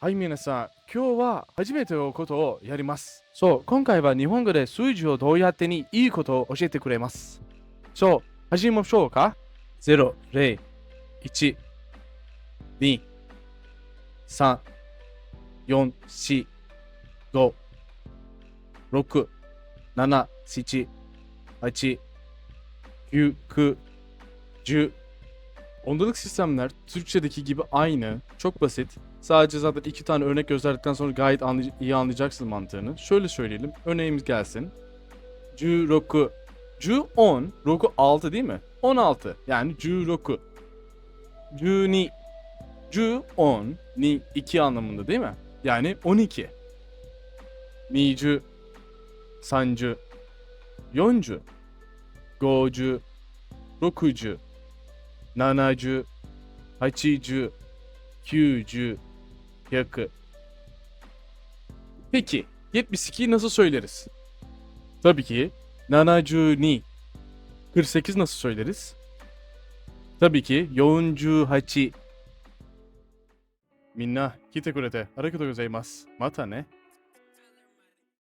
はい、皆さん、今日は初めてのことをやります。そう、今回は日本語で数字をどうやってにいいことを教えてくれます。そう、始めましょうか ?0、0、1、2、3、4、4、5、6、7、7、8, 9, 9, 10. Ondalık sistemler Türkçedeki gibi aynı. Çok basit. Sadece zaten iki tane örnek gösterdikten sonra gayet anlay- iyi anlayacaksın mantığını. Şöyle söyleyelim. Örneğimiz gelsin. Ju roku. Ju 10. Roku 6 değil mi? 16. Yani Ju roku. Ju ni. Ju 10. Ni 2 anlamında değil mi? Yani 12. Mi ju. San ju. 40. 50. 60. 70. 80. 90, 100. Peki 72'yi nasıl söyleriz? Tabii ki 72. 48 nasıl söyleriz? Tabii ki 48. みんな来てくれてありがとうございます。またね。